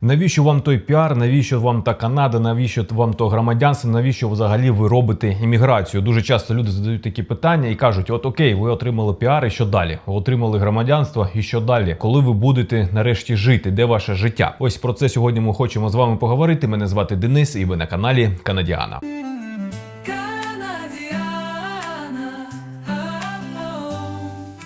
Навіщо вам той піар? Навіщо вам та Канада? Навіщо вам то громадянство? Навіщо взагалі ви робите імміграцію? Дуже часто люди задають такі питання і кажуть: от окей, ви отримали піар, і що далі? Ви отримали громадянство, і що далі? Коли ви будете нарешті жити? Де ваше життя? Ось про це сьогодні ми хочемо з вами поговорити. Мене звати Денис, і ви на каналі Канадіана.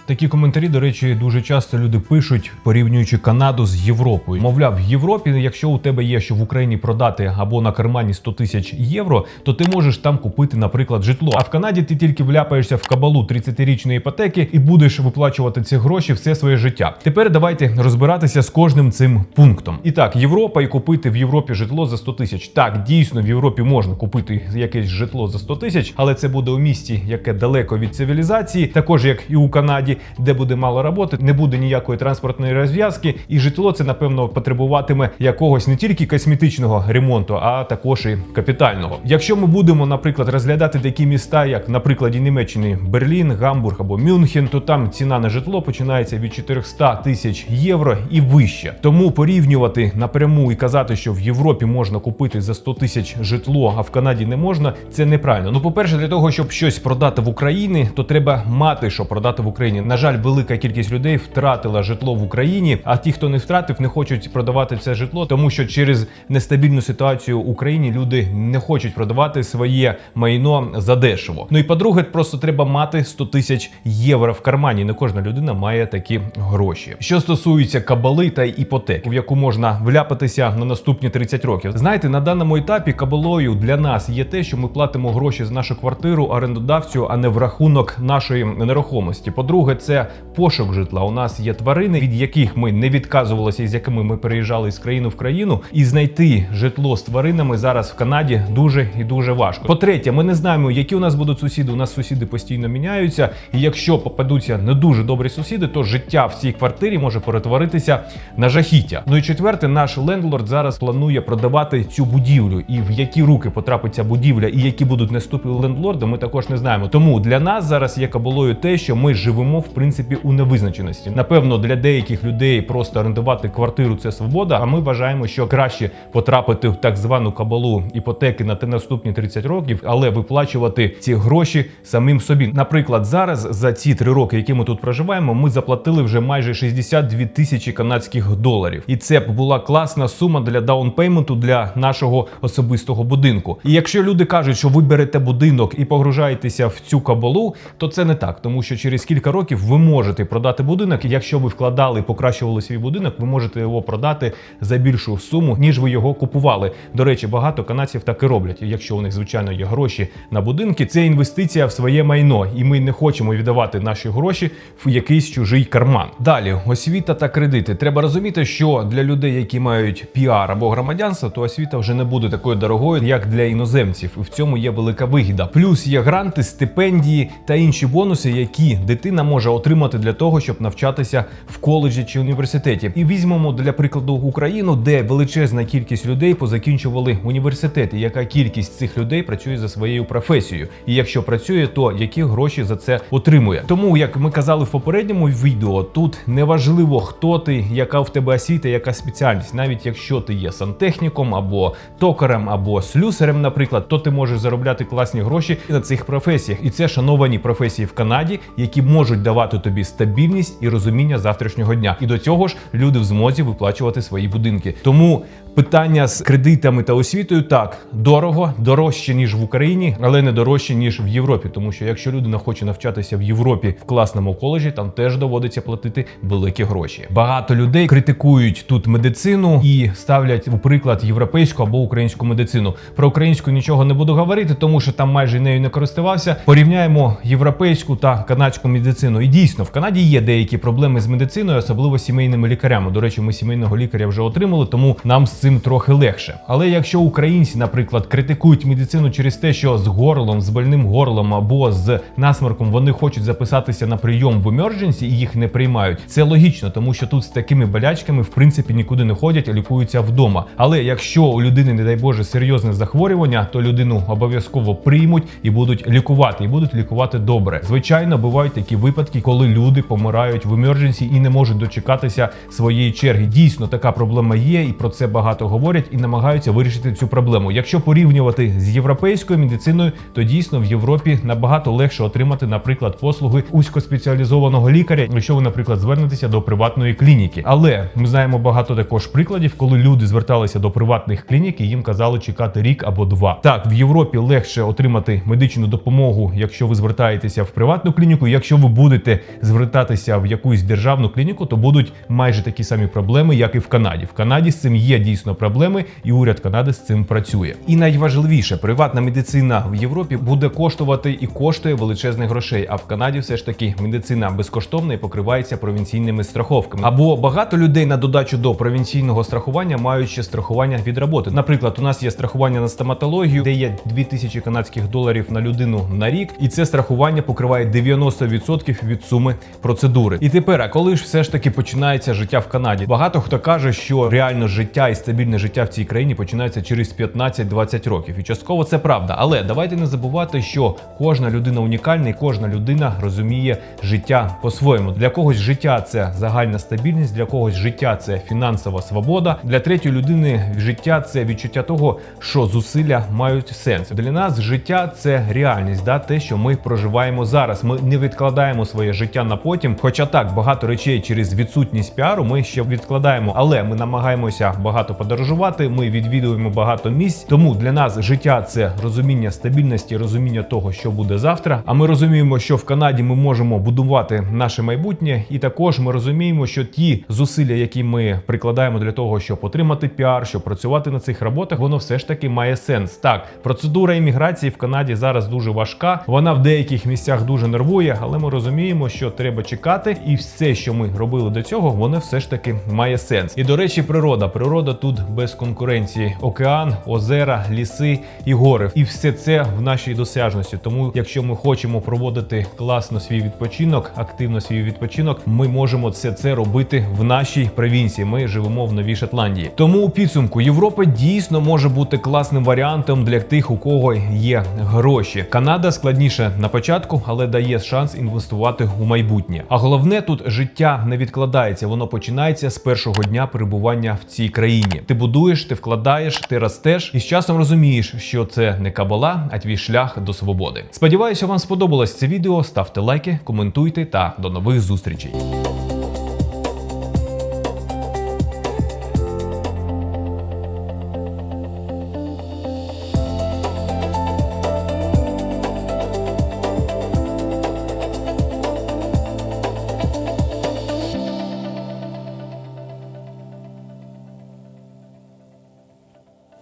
Такі коментарі, до речі, дуже часто люди пишуть, порівнюючи Канаду з Європою. Мовляв, в Європі, якщо у тебе є що в Україні продати або на кармані 100 тисяч євро, то ти можеш там купити, наприклад, житло. А в Канаді ти тільки вляпаєшся в кабалу 30-річної іпотеки і будеш виплачувати ці гроші все своє життя. Тепер давайте розбиратися з кожним цим пунктом. І так, Європа і купити в Європі житло за 100 тисяч. Так, дійсно, в Європі можна купити якесь житло за 100 тисяч, але це буде у місті, яке далеко від цивілізації, також як і у Канаді, де буде мало роботи, не буде ніякої транспортної розв'язки, і житло це напевно потребуватиме якогось не тільки косметичного ремонту, а також і капітального. Якщо ми будемо, наприклад, розглядати такі міста, як на прикладі Німеччини Берлін, Гамбург або Мюнхен, то там ціна на житло починається від 400 тисяч євро і вище. Тому порівнювати напряму і казати, що в Європі можна купити за 100 тисяч житло, а в Канаді не можна, це неправильно. Ну, по-перше, для того, щоб щось продати в Україні, то треба мати що продати в Україні. На жаль, велика кількість людей втратила житло в Україні. А ті, хто не втратив, не хочуть продавати це житло, тому що через нестабільну ситуацію в Україні люди не хочуть продавати своє майно задешево. Ну і по-друге, просто треба мати 100 тисяч євро в кармані. Не кожна людина має такі гроші. Що стосується кабали та іпотек, в яку можна вляпатися на наступні 30 років. Знаєте, на даному етапі кабалою для нас є те, що ми платимо гроші за нашу квартиру орендодавцю, а не в рахунок нашої нерухомості. По-друге, це пошук житла. У нас є тварини, від яких ми не відказувалися, і з якими ми переїжджали з країни в країну, і знайти житло з тваринами зараз в Канаді дуже і дуже важко. По-третє, ми не знаємо, які у нас будуть сусіди. У нас сусіди постійно міняються. І якщо попадуться не дуже добрі сусіди, то життя в цій квартирі може перетворитися на жахіття. Ну і четверте, наш лендлорд зараз планує продавати цю будівлю, і в які руки потрапить ця будівля, і які будуть наступні лендлорди, ми також не знаємо. Тому для нас зараз є кабалою те, що ми живемо в принципі у невизначеності. Напевно, для деяких людей просто орендувати квартиру це свобода. А ми вважаємо, що краще потрапити в так звану кабалу іпотеки на те наступні 30 років, але виплачувати ці гроші самим собі. Наприклад, зараз за ці три роки, які ми тут проживаємо, ми заплатили вже майже 62 тисячі канадських доларів, і це б була класна сума для даунпейменту для нашого особистого будинку. І якщо люди кажуть, що ви берете будинок і погружаєтеся в цю кабалу, то це не так, тому що через кілька років ви можете продати будинок. Якщо ви вкладали і покращували свій будинок, ви можете його продати за більшу суму, ніж ви його купували. До речі, багато канадців так і роблять. Якщо у них звичайно є гроші на будинки, це інвестиція в своє майно, і ми не хочемо віддавати наші гроші в якийсь чужий карман. Далі освіта та кредити. Треба розуміти, що для людей, які мають піар або громадянство, то освіта вже не буде такою дорогою, як для іноземців, і в цьому є велика вигіда. Плюс є гранти, стипендії та інші бонуси, які дитина може отримати для того, щоб навчатися в коледжі чи університеті. І візьмемо для прикладу Україну, де величезна кількість людей позакінчували університети. Яка кількість цих людей працює за своєю професією? І якщо працює, то які гроші за це отримує? Тому, як ми казали в попередньому відео, тут неважливо, хто ти, яка в тебе освіта, яка спеціальність, навіть якщо ти є сантехніком або токарем, або слюсарем, наприклад, то ти можеш заробляти класні гроші на цих професіях. І це шановані професії в Канаді, які можуть давати тобі стабільність і розуміння завтрашнього дня. І до цього ж люди в змозі виплачувати свої будинки. Тому питання з кредитами та освітою так дорого, дорожче ніж в Україні, але не дорожче ніж в Європі. Тому що якщо людина хоче навчатися в Європі в класному коледжі, там теж доводиться платити великі гроші. Багато людей критикують тут медицину і ставлять у приклад європейську або українську медицину. Про українську нічого не буду говорити, тому що там майже нею не користувався. Порівняємо європейську та канадську медицину. І дійсно в Канаді є деякі проблеми з медициною, особливо сімейними лікарями. До речі, ми сімейного лікаря вже отримали, тому нам цим трохи легше. Але якщо українці, наприклад, критикують медицину через те, що з горлом, з больним горлом або з насморком вони хочуть записатися на прийом в емердженсі і їх не приймають, це логічно, тому що тут з такими болячками в принципі нікуди не ходять, а лікуються вдома. Але якщо у людини, не дай Боже, серйозне захворювання, то людину обов'язково приймуть і будуть лікувати, і будуть лікувати добре. Звичайно, бувають такі випадки, коли люди помирають в емердженсі і не можуть дочекатися своєї черги. Дійсно, така проблема є, і про це багато говорять і намагаються вирішити цю проблему. Якщо порівнювати з європейською медициною, то дійсно в Європі набагато легше отримати, наприклад, послуги узькоспеціалізованого лікаря, якщо ви, наприклад, звернетеся до приватної клініки. Але ми знаємо багато також прикладів, коли люди зверталися до приватних клінік і їм казали чекати рік або два. Так, в Європі легше отримати медичну допомогу, якщо ви звертаєтеся в приватну клініку. Якщо ви будете звертатися в якусь державну клініку, то будуть майже такі самі проблеми, як і в Канаді. В Канаді з цим є дійсно проблеми, і уряд Канади з цим працює. І найважливіше, приватна медицина в Європі буде коштувати і коштує величезних грошей. А в Канаді все ж таки медицина безкоштовна і покривається провінційними страховками. Або багато людей на додачу до провінційного страхування мають ще страхування від роботи. Наприклад, у нас є страхування на стоматологію, де є 2000 канадських доларів на людину на рік, і це страхування покриває 90% від суми процедури. І тепер, а коли ж все ж таки починається життя в Канаді? Багато хто каже, що реально життя і стабільне життя в цій країні починається через 15-20 років. І частково це правда. Але давайте не забувати, що кожна людина унікальна, і кожна людина розуміє життя по-своєму. Для когось життя це загальна стабільність, для когось життя це фінансова свобода. Для третьої людини життя це відчуття того, що зусилля мають сенс. Для нас життя це реальність, да те, що ми проживаємо зараз. Ми не відкладаємо своє життя на потім. Хоча так багато речей через відсутність піару ми ще відкладаємо, але ми намагаємося багато подорожувати. Ми відвідуємо багато місць. Тому для нас життя це розуміння стабільності, розуміння того, що буде завтра. А ми розуміємо, що в Канаді ми можемо будувати наше майбутнє, і також ми розуміємо, що ті зусилля, які ми прикладаємо для того, щоб отримати піар, щоб працювати на цих роботах, воно все ж таки має сенс. Так, процедура імміграції в Канаді зараз дуже важка. Вона в деяких місцях дуже нервує, але ми розуміємо, що треба чекати, і все, що ми робили до цього, воно все ж таки має сенс. І до речі, природа. Природа тут без конкуренції: океан, озера, ліси і гори. І все це в нашій досяжності. Тому, якщо ми хочемо проводити класно свій відпочинок, активно свій відпочинок, ми можемо це це робити в нашій провінції. Ми живемо в новій Шотландії. Тому у підсумку Європа дійсно може бути класним варіантом для тих, у кого є гроші. Канада складніше на початку, але дає шанс інвестувати у майбутнє. А головне тут життя не відкладається, воно починається з першого дня перебування в цій країні. Ти будуєш, ти вкладаєш, ти ростеш, і з часом розумієш, що це не кабала, а твій шлях до свободи. Сподіваюся, вам сподобалось це відео. Ставте лайки, коментуйте та до нових зустрічей.